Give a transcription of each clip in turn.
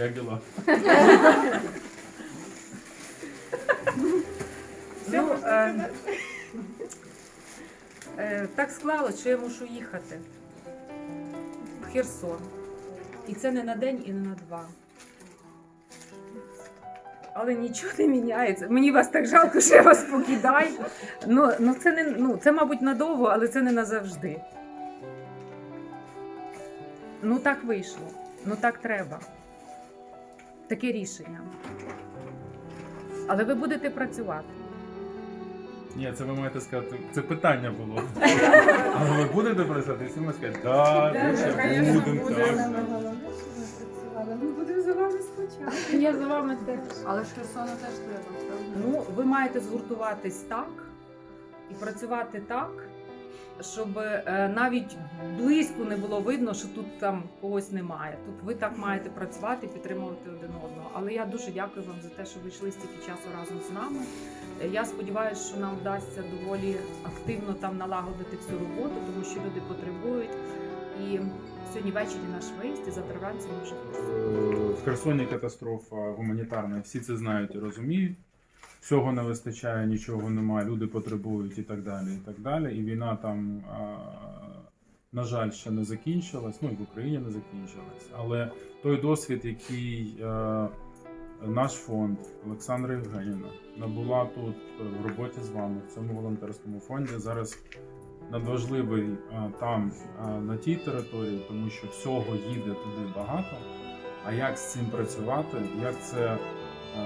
Як діла? Ну, е, е, так склалося, що я мушу їхати в Херсон. І це не на день і не на два. Але нічого не міняється. Мені вас так жалко, що я вас покидаю. Ну, ну, це, не, ну, це, мабуть, надовго, але це не назавжди. Ну так вийшло. Ну так треба. Таке рішення. Але ви будете працювати. Ні, це ви маєте сказати, це питання було. Але ви будете працювати, і всі ми скажуть, так, ми ще будемо. так». Ми будемо за вами спочатку. Я за вами теж. Але ж Херсону теж треба, правда? Ну, ви маєте згуртуватись так і працювати так, щоб е, навіть близько не було видно, що тут там когось немає. Тут ви так маєте працювати, підтримувати один одного. Але я дуже дякую вам за те, що ви йшли стільки часу разом з нами. Е, Я сподіваюся, що нам вдасться доволі активно там налагодити всю роботу, тому що люди потребують. І сьогодні ввечері наш виїзд, і завтра вранці ми вже. Е, В Херсоні катастрофа гуманітарна, всі це знають і розуміють. Всього не вистачає, нічого немає, люди потребують і так далі. І так далі. І війна там, на жаль, ще не закінчилась, ну і в Україні не закінчилась. Але той досвід, який е, наш фонд Олександра Євгенівна набула тут е, в роботі з вами в цьому волонтерському фонді, зараз надважливий е, там на тій території, тому що всього їде туди багато. А як з цим працювати, як це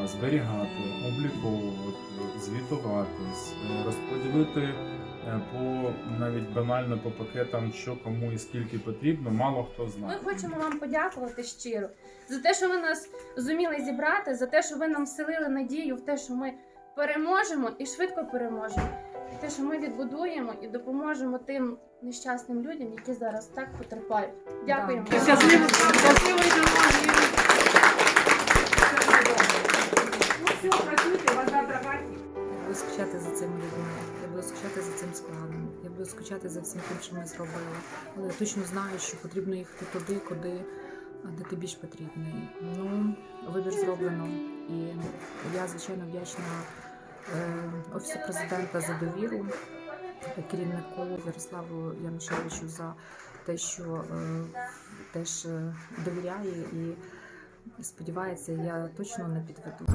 зберігати, обліковувати, звітуватись, е, розподілити е, по навіть банально по пакетам, що кому і скільки потрібно, мало хто знає. Ми хочемо вам подякувати щиро за те, що ви нас зуміли зібрати, за те, що ви нам вселили надію в те, що ми переможемо і швидко переможемо. І те, що ми відбудуємо і допоможемо тим нещасним людям, які зараз так потерпають. Дякуємо. Да. Щасливо, я буду скучати за всім тим, що ми зробили. Але я точно знаю, що потрібно їхати туди, куди де ти більш потрібний. Ну, вибір зроблено. І я, звичайно, вдячна е, Офісу президента за довіру, керівнику Ярославу Янушевичу за те, що е, теж е, довіряє і сподівається, я точно не підведу.